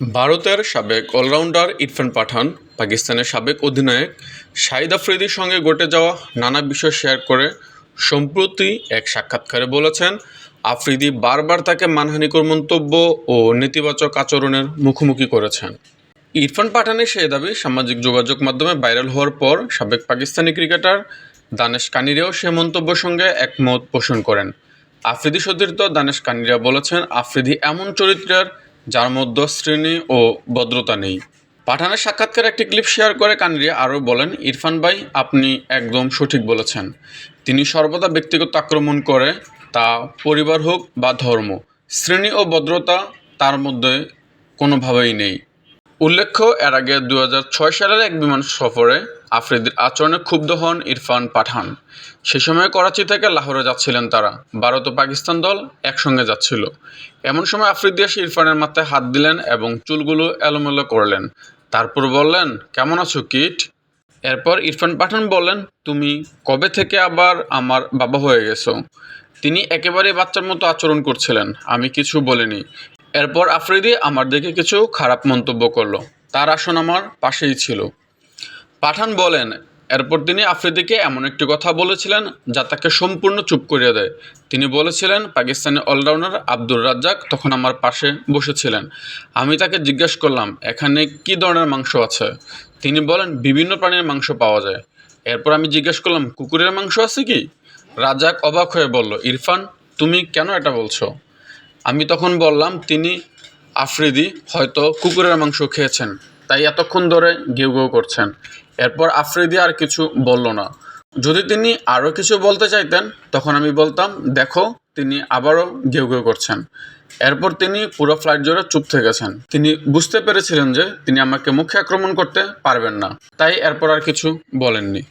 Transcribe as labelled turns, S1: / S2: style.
S1: ভারতের সাবেক অলরাউন্ডার ইরফান পাঠান, পাকিস্তানের সাবেক অধিনায়ক শাহিদ আফ্রিদির সঙ্গে ঘটে যাওয়া নানা বিষয় শেয়ার করে সম্প্রতি এক সাক্ষাৎকারে বলেছেন, আফ্রিদি বারবার তাকে মানহানিকর মন্তব্য ও নেতিবাচক আচরণের মুখোমুখি করেছেন। ইরফান পাঠানের সেই দাবি সামাজিক যোগাযোগ মাধ্যমে ভাইরাল হওয়ার পর সাবেক পাকিস্তানি ক্রিকেটার দানেশ কানিরিয়াও সে মন্তব্যের সঙ্গে একমত পোষণ করেন। আফ্রিদি সতীর্থ দানেশ কানিরিয়া বলেছেন, আফ্রিদি এমন চরিত্রের যার মধ্যে শ্রেণি ও ভদ্রতা নেই। পাঠানের সাক্ষাৎকার একটি ক্লিপ শেয়ার করে কানরিয়া আরও বলেন, ইরফান ভাই, আপনি একদম সঠিক বলেছেন। তিনি সর্বদা ব্যক্তিগত আক্রমণ করে, তা পরিবার হোক বা ধর্ম, শ্রেণি ও ভদ্রতা তার মধ্যে কোনোভাবেই নেই। উল্লেখ্য, এর আগে দু হাজার ছয় সালের এক বিমান সফরে আফ্রিদির আচরণে ক্ষুব্ধ হন ইরফান পাঠান। সে সময় করাচি থেকে লাহোরে যাচ্ছিলেন তারা। ভারত ও পাকিস্তান দল একসঙ্গে যাচ্ছিল। এমন সময় আফ্রিদি এসে ইরফানের মাথায় হাত দিলেন এবং চুলগুলো এলোমেলো করলেন। তারপর বললেন, কেমন আছো, কিট? এরপর ইরফান পাঠান বললেন, তুমি কবে থেকে আবার আমার বাবা হয়ে গেছো? তিনি একেবারে বাচ্চার মতো আচরণ করছিলেন। আমি কিছু বলিনি। এরপর আফ্রিদি আমার দেখে কিছু খারাপ মন্তব্য করল। তার আসন আমার পাশেই ছিল। পাঠান বলেন, এরপর তিনি আফ্রিদিকে এমন একটি কথা বলেছিলেন যা তাকে সম্পূর্ণ চুপ করিয়ে দেয়। তিনি বলেছিলেন, পাকিস্তানি অলরাউন্ডার আব্দুর রাজ্জাক তখন আমার পাশে বসেছিলেন। আমি তাকে জিজ্ঞেস করলাম, এখানে কী ধরনের মাংস আছে? তিনি বলেন, বিভিন্ন প্রাণীর মাংস পাওয়া যায়। এরপর আমি জিজ্ঞেস করলাম, কুকুরের মাংস আছে কি? রাজাক অবাক হয়ে বলল, ইরফান, তুমি কেন এটা বলছো? আমি তখন বললাম, তিনি আফ্রিদি, হয়তো কুকুরের মাংস খেয়েছেন। তাই এতক্ষণ ধরে গেউ গেউ করছেন। এরপর আফ্রিদি আর কিছু বলল না। যদি তিনি আরও কিছু বলতে চাইতেন, তখন আমি বলতাম, দেখো, তিনি আবারও গেউ গেউ করছেন। এরপর তিনি পুরো ফ্লাইট জোরে চুপ থেকেছেন তিনি বুঝতে পেরেছিলেন যে তিনি আমাকে মুখে আক্রমণ করতে পারবেন না। তাই এরপর আর কিছু বলেননি।